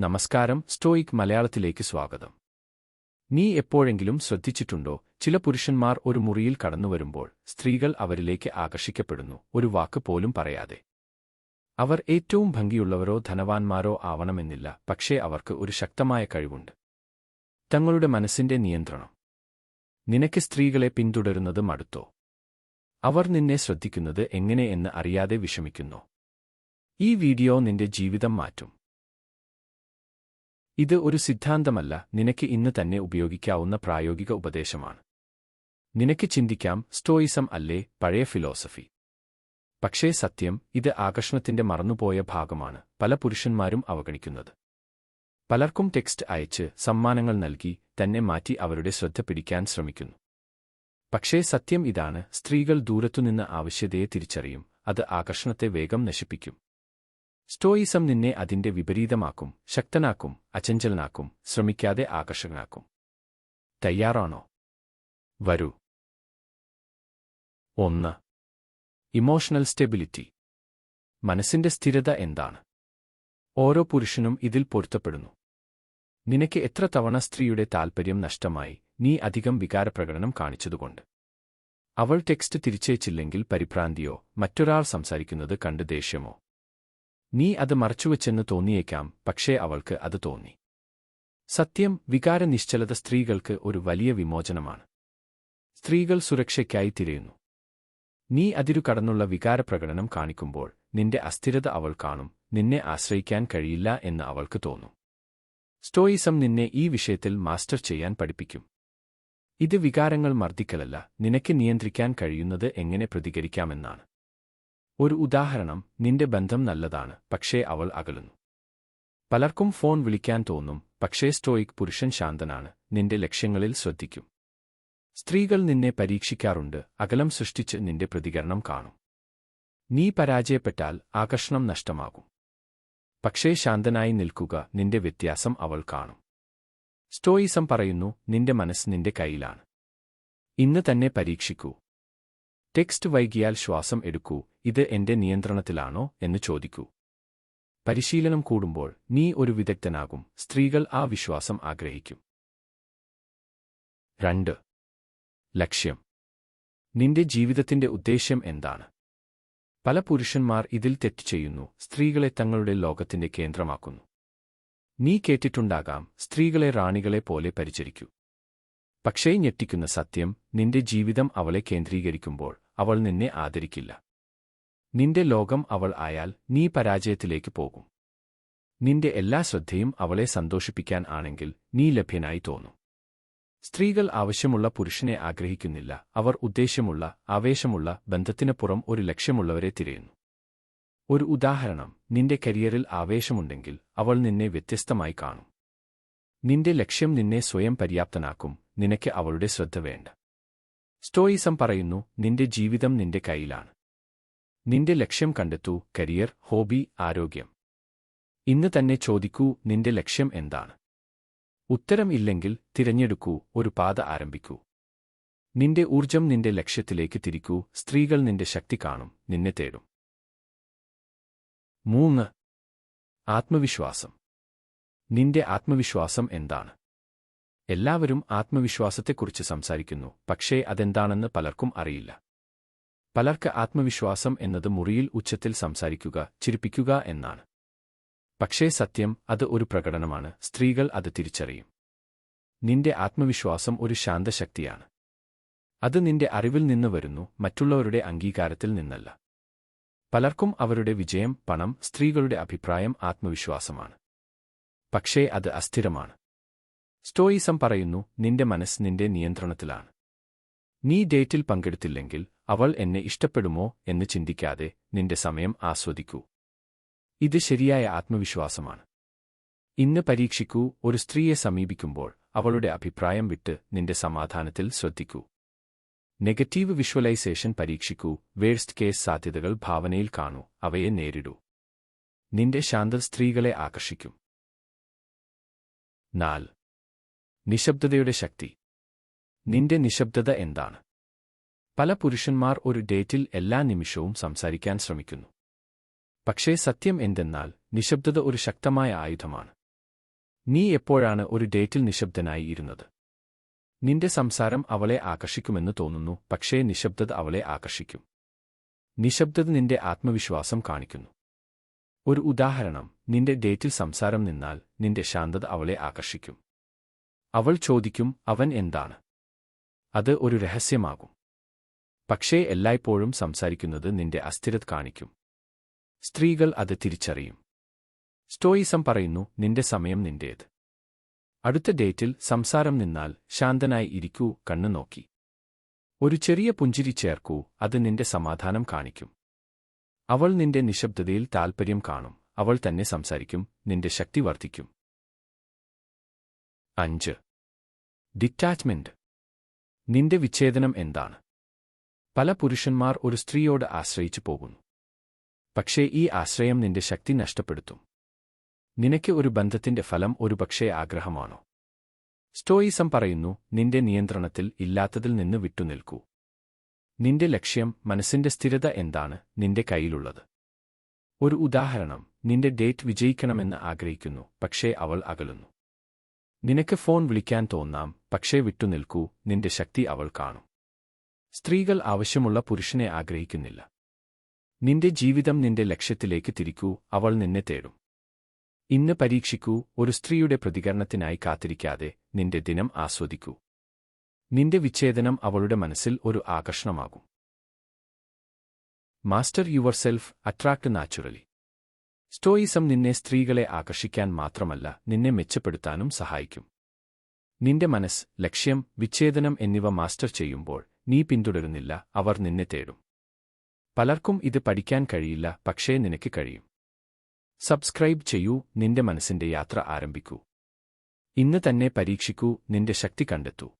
നമസ്കാരം സ്റ്റോയിക് മലയാളത്തിലേക്ക് സ്വാഗതം. നീ എപ്പോഴെങ്കിലും ശ്രദ്ധിച്ചിട്ടുണ്ടോ? ചില പുരുഷന്മാർ ഒരു മുറിയിൽ കടന്നുവരുമ്പോൾ സ്ത്രീകൾ അവരിലേക്ക് ആകർഷിക്കപ്പെടുന്നു ഒരു വാക്ക് പോലും പറയാതെ. അവർ ഏറ്റവും ഭംഗിയുള്ളവരോ ധനവാന്മാരോ ആവണമെന്നില്ല പക്ഷേ അവർക്ക് ഒരു ശക്തമായ കഴിവുണ്ട്. തങ്ങളുടെ മനസ്സിന്റെ നിയന്ത്രണം. നിനക്ക് സ്ത്രീകളെ പിന്തുടരുന്നത് മടുത്തോ? അവർ നിന്നെ ശ്രദ്ധിക്കുന്നത് എങ്ങനെയെന്ന് അറിയാതെ വിഷമിക്കുന്നു. ഈ വീഡിയോ നിന്റെ ജീവിതം മാറ്റും. ഇത് ഒരു സിദ്ധാന്തമല്ല. നിനക്ക് ഇന്ന് തന്നെ ഉപയോഗിക്കാവുന്ന പ്രായോഗിക ഉപദേശമാണ്. നിനക്ക് ചിന്തിക്കാം സ്റ്റോയിസം അല്ലേ പഴയ ഫിലോസഫി പക്ഷേ സത്യം ഇത് ആകർഷണത്തിന്റെ മറന്നുപോയ ഭാഗമാണ് പല പുരുഷന്മാരും അവഗണിക്കുന്നത്. പലർക്കും ടെക്സ്റ്റ് അയച്ച് സമ്മാനങ്ങൾ നൽകി തന്നെ മാറ്റി അവരുടെ ശ്രദ്ധ പിടിക്കാൻ ശ്രമിക്കുന്നു. പക്ഷേ സത്യം ഇതാണ് സ്ത്രീകൾ ദൂരത്തുനിന്ന് ആവശ്യതയെ തിരിച്ചറിയും അത് ആകർഷണത്തെ വേഗം നശിപ്പിക്കും. സ്റ്റോയിസം നിന്നെ അതിന്റെ വിപരീതമാക്കും ശക്തനാക്കും അചഞ്ചലനാക്കും ശ്രമിക്കാതെ ആകർഷകനാക്കും. തയ്യാറാണോ? വരൂ. ഒന്ന്. Emotional stability. മനസ്സിന്റെ സ്ഥിരത എന്താണ്? ഓരോ പുരുഷനും ഇതിൽ പൊരുത്തപ്പെടുന്നു. നിനക്ക് എത്ര തവണ സ്ത്രീയുടെ താൽപ്പര്യം നഷ്ടമായി നീ അധികം വികാരപ്രകടനം കാണിച്ചതുകൊണ്ട്. അവൾ ടെക്സ്റ്റ് തിരിച്ചയച്ചില്ലെങ്കിൽ പരിഭ്രാന്തിയോ മറ്റൊരാൾ സംസാരിക്കുന്നത് കണ്ട് ദേഷ്യമോ? നീ അത് മറച്ചുവെച്ചെന്ന് തോന്നിയേക്കാം പക്ഷേ അവൾക്ക് അത് തോന്നി. സത്യം വികാര നിശ്ചലത സ്ത്രീകൾക്ക് ഒരു വലിയ വിമോചനമാണ്. സ്ത്രീകൾ സുരക്ഷയ്ക്കായി തിരയുന്നു. നീ അതിരു കടന്നുള്ള വികാരപ്രകടനം കാണിക്കുമ്പോൾ നിന്റെ അസ്ഥിരത അവൾ കാണും നിന്നെ ആശ്രയിക്കാൻ കഴിയില്ല എന്ന് അവൾക്ക് തോന്നും. സ്റ്റോയിസം നിന്നെ ഈ വിഷയത്തിൽ മാസ്റ്റർ ചെയ്യാൻ പഠിപ്പിക്കും. ഇത് വികാരങ്ങൾ മർദ്ദിക്കലല്ല നിനക്ക് നിയന്ത്രിക്കാൻ കഴിയുന്നത് എങ്ങനെ പ്രതികരിക്കാമെന്നാണ്. ഒരു ഉദാഹരണം നിന്റെ ബന്ധം നല്ലതാണ് പക്ഷേ അവൾ അകലുന്നു. പലർക്കും ഫോൺ വിളിക്കാൻ തോന്നും പക്ഷേ സ്റ്റോയിക് പുരുഷൻ ശാന്തനാണ് നിന്റെ ലക്ഷ്യങ്ങളിൽ ശ്രദ്ധിക്കും. സ്ത്രീകൾ നിന്നെ പരീക്ഷിക്കാറുണ്ട് അകലം സൃഷ്ടിച്ച് നിന്റെ പ്രതികരണം കാണും. നീ പരാജയപ്പെട്ടാൽ ആകർഷണം നഷ്ടമാകും. പക്ഷേ ശാന്തനായി നിൽക്കുക നിന്റെ വ്യത്യാസം അവൾ കാണും. സ്റ്റോയിസം പറയുന്നു നിന്റെ മനസ്സ് നിന്റെ കയ്യിലാണ്. ഇന്ന് തന്നെ പരീക്ഷിക്കൂ. ടെക്സ്റ്റ് വൈകിയാൽ ശ്വാസം എടുക്കൂ ഇത് എന്റെ നിയന്ത്രണത്തിലാണോ എന്ന് ചോദിക്കൂ. പരിശീലനം കൂടുമ്പോൾ നീ ഒരു വിദഗ്ധനാകും സ്ത്രീകൾ ആ വിശ്വാസം ആഗ്രഹിക്കും. രണ്ട്. ലക്ഷ്യം. നിന്റെ ജീവിതത്തിന്റെ ഉദ്ദേശ്യം എന്താണ്? പല പുരുഷന്മാർ ഇതിൽ തെറ്റ് ചെയ്യുന്നു സ്ത്രീകളെ തങ്ങളുടെ ലോകത്തിന്റെ കേന്ദ്രമാക്കുന്നു. നീ കേട്ടിട്ടുണ്ടാകാം സ്ത്രീകളെ റാണികളെ പോലെ പരിചരിക്കൂ. പക്ഷേ ഞെട്ടിക്കുന്ന സത്യം നിന്റെ ജീവിതം അവളെ കേന്ദ്രീകരിക്കുമ്പോൾ അവൾ നിന്നെ ആദരിക്കില്ല. നിന്റെ ലോകം അവൾ ആയാൽ നീ പരാജയത്തിലേക്ക് പോകും. നിന്റെ എല്ലാ ശ്രദ്ധയും അവളെ സന്തോഷിപ്പിക്കാൻ ആണെങ്കിൽ നീ ലഭ്യനായി തോന്നും. സ്ത്രീകൾ ആവശ്യമുള്ള പുരുഷനെ ആഗ്രഹിക്കുന്നില്ല അവർ ഉദ്ദേശ്യമുള്ള ആവേശമുള്ള ബന്ധത്തിനപ്പുറം ഒരു ലക്ഷ്യമുള്ളവരെ തിരയുന്നു. ഒരു ഉദാഹരണം നിന്റെ കരിയറിൽ ആവേശമുണ്ടെങ്കിൽ അവൾ നിന്നെ വ്യത്യസ്തമായി കാണും. നിന്റെ ലക്ഷ്യം നിന്നെ സ്വയം പര്യാപ്തനാക്കും നിനക്ക് അവളുടെ ശ്രദ്ധ വേണ്ട. സ്റ്റോയിസം പറയുന്നു നിന്റെ ജീവിതം നിന്റെ കയ്യിലാണ്. നിന്റെ ലക്ഷ്യം കണ്ടെത്തൂ കരിയർ ഹോബി ആരോഗ്യം. ഇന്ന് തന്നെ ചോദിക്കൂ നിന്റെ ലക്ഷ്യം എന്താണ്? ഉത്തരം ഇല്ലെങ്കിൽ തിരഞ്ഞെടുക്കൂ ഒരു പാത ആരംഭിക്കൂ. നിന്റെ ഊർജം നിന്റെ ലക്ഷ്യത്തിലേക്ക് തിരിക്കൂ സ്ത്രീകൾ നിന്റെ ശക്തി കാണും നിന്നെ തേടും. മൂന്ന്. ആത്മവിശ്വാസം. നിന്റെ ആത്മവിശ്വാസം എന്താണ്? എല്ലാവരും ആത്മവിശ്വാസത്തെക്കുറിച്ച് സംസാരിക്കുന്നു പക്ഷേ അതെന്താണെന്ന് പലർക്കും അറിയില്ല. പലർക്ക് ആത്മവിശ്വാസം എന്നത് മുറിയിൽ ഉച്ചത്തിൽ സംസാരിക്കുക ചിരിപ്പിക്കുക എന്നാണ്. പക്ഷേ സത്യം അത് ഒരു പ്രകടനമാണ് സ്ത്രീകൾ അത് തിരിച്ചറിയും. നിന്റെ ആത്മവിശ്വാസം ഒരു ശാന്തശക്തിയാണ്. അത് നിന്റെ അറിവിൽ നിന്ന് വരുന്നു മറ്റുള്ളവരുടെ അംഗീകാരത്തിൽ നിന്നല്ല. പലർക്കും അവരുടെ വിജയം പണം സ്ത്രീകളുടെ അഭിപ്രായം ആത്മവിശ്വാസമാണ്. പക്ഷേ അത് അസ്ഥിരമാണ്. സ്റ്റോയിസം പറയുന്നു നിന്റെ മനസ്സ് നിന്റെ നിയന്ത്രണത്തിലാണ്. നീ ഡേറ്റിൽ പങ്കെടുത്തില്ലെങ്കിൽ അവൾ എന്നെ ഇഷ്ടപ്പെടുമോ എന്ന് ചിന്തിക്കാതെ നിന്റെ സമയം ആസ്വദിക്കൂ. ഇത് ശരിയായ ആത്മവിശ്വാസമാണ്. ഇന്ന് പരീക്ഷിക്കൂ ഒരു സ്ത്രീയെ സമീപിക്കുമ്പോൾ അവളുടെ അഭിപ്രായം വിട്ട് നിന്റെ സമാധാനത്തിൽ ശ്രദ്ധിക്കൂ. നെഗറ്റീവ് വിഷ്വലൈസേഷൻ പരീക്ഷിക്കൂ വേഴ്സ്റ്റ് കേസ് സാധ്യതകൾ ഭാവനയിൽ കാണൂ അവയെ നേരിടൂ. നിന്റെ ശാന്ത സ്ത്രീകളെ ആകർഷിക്കും. നാല്. നിശബ്ദതയുടെ ശക്തി. നിന്റെ നിശബ്ദത എന്താണ്? പല പുരുഷന്മാർ ഒരു ഡേറ്റിൽ എല്ലാ നിമിഷവും സംസാരിക്കാൻ ശ്രമിക്കുന്നു. പക്ഷേ സത്യം എന്തെന്നാൽ നിശബ്ദത ഒരു ശക്തമായ ആയുധമാണ്. നീ എപ്പോഴാണ് ഒരു ഡേറ്റിൽ നിശബ്ദനായി ഇരുന്നത്? നിന്റെ സംസാരം അവളെ ആകർഷിക്കുമെന്ന് തോന്നുന്നു പക്ഷേ നിശബ്ദത അവളെ ആകർഷിക്കും. നിശബ്ദത നിന്റെ ആത്മവിശ്വാസം കാണിക്കുന്നു. ഒരു ഉദാഹരണം നിന്റെ ഡേറ്റിൽ സംസാരം നിന്നാൽ നിന്റെ ശാന്തത അവളെ ആകർഷിക്കും. അവൾ ചോദിക്കും അവൻ എന്താണ്? അത് ഒരു രഹസ്യമാകും. പക്ഷേ എല്ലായ്പ്പോഴും സംസാരിക്കുന്നത് നിന്റെ അസ്ഥിരത കാണിക്കും. സ്ത്രീകൾ അത് തിരിച്ചറിയും. സ്റ്റോയിസം പറയുന്നു നിന്റെ സമയം നിന്റേത്. അടുത്ത ഡേറ്റിൽ സംസാരം നിന്നാൽ ശാന്തനായി ഇരിക്കൂ കണ്ണു നോക്കി. ഒരു ചെറിയ പുഞ്ചിരി ചേർക്കൂ അത് നിന്റെ സമാധാനം കാണിക്കും. അവൾ നിന്റെ നിശബ്ദതയിൽ താൽപ്പര്യം കാണും അവൾ തന്നെ സംസാരിക്കും നിന്റെ ശക്തി വർദ്ധിക്കും. അഞ്ച്. ഡിറ്റാച്ച്മെന്റ്. നിന്റെ വിച്ഛേദനം എന്താണ്? പല പുരുഷന്മാർ ഒരു സ്ത്രീയോട് ആശ്രയിച്ചു പോകുന്നു. പക്ഷേ ഈ ആശ്രയം നിന്റെ ശക്തി നഷ്ടപ്പെടുത്തും. നിനക്ക് ഒരു ബന്ധത്തിന്റെ ഫലം ഒരുപക്ഷേ ആഗ്രഹമാണോ? സ്റ്റോയിസം പറയുന്നു നിന്റെ നിയന്ത്രണത്തിൽ ഇല്ലാത്തതിൽ നിന്ന് വിട്ടുനിൽക്കൂ. നിന്റെ ലക്ഷ്യം മനസ്സിന്റെ സ്ഥിരത എന്താണ്? നിന്റെ കയ്യിലുള്ളത്. ഒരു ഉദാഹരണം നിന്റെ ഡേറ്റ് വിജയിക്കണമെന്ന് ആഗ്രഹിക്കുന്നു പക്ഷേ അവൾ അകലുന്നു. നിനക്ക് ഫോൺ വിളിക്കാൻ തോന്നാം പക്ഷേ വിട്ടുനിൽക്കൂ നിന്റെ ശക്തി അവൾ കാണും. സ്ത്രീകൾ ആവശ്യമുള്ള പുരുഷനെ ആഗ്രഹിക്കുന്നില്ല. നിന്റെ ജീവിതം നിന്റെ ലക്ഷ്യത്തിലേക്ക് തിരിക്കൂ അവൾ നിന്നെ തേടും. ഇന്ന് പരീക്ഷിക്കൂ ഒരു സ്ത്രീയുടെ പ്രതികരണത്തിനായി കാത്തിരിക്കാതെ നിന്റെ ദിനം ആസ്വദിക്കൂ. നിന്റെ വിച്ഛേദനം അവളുടെ മനസ്സിൽ ഒരു ആകർഷണമാകും. Master yourself attract naturally. Stoicism നിന്നെ സ്ത്രീകളെ ആകർഷിക്കാൻ മാത്രമല്ല നിന്നെ മെച്ചപ്പെടുത്താനും സഹായിക്കും. നിന്റെ മനസ്സ് ലക്ഷ്യം വിച്ഛേദനം എന്നിവ മാസ്റ്റർ ചെയ്യുമ്പോൾ നീ പിന്തുടരുന്നില്ല അവർ നിന്നെ തേടും. പലർക്കും ഇത് പഠിക്കാൻ കഴിയില്ല പക്ഷേ നിനക്ക് കഴിയും. സബ്സ്ക്രൈബ് ചെയ്യൂ നിന്റെ മനസ്സിന്റെ യാത്ര ആരംഭിക്കൂ. ഇന്ന് തന്നെ പരീക്ഷിക്കൂ നിന്റെ ശക്തി കണ്ടെത്തൂ.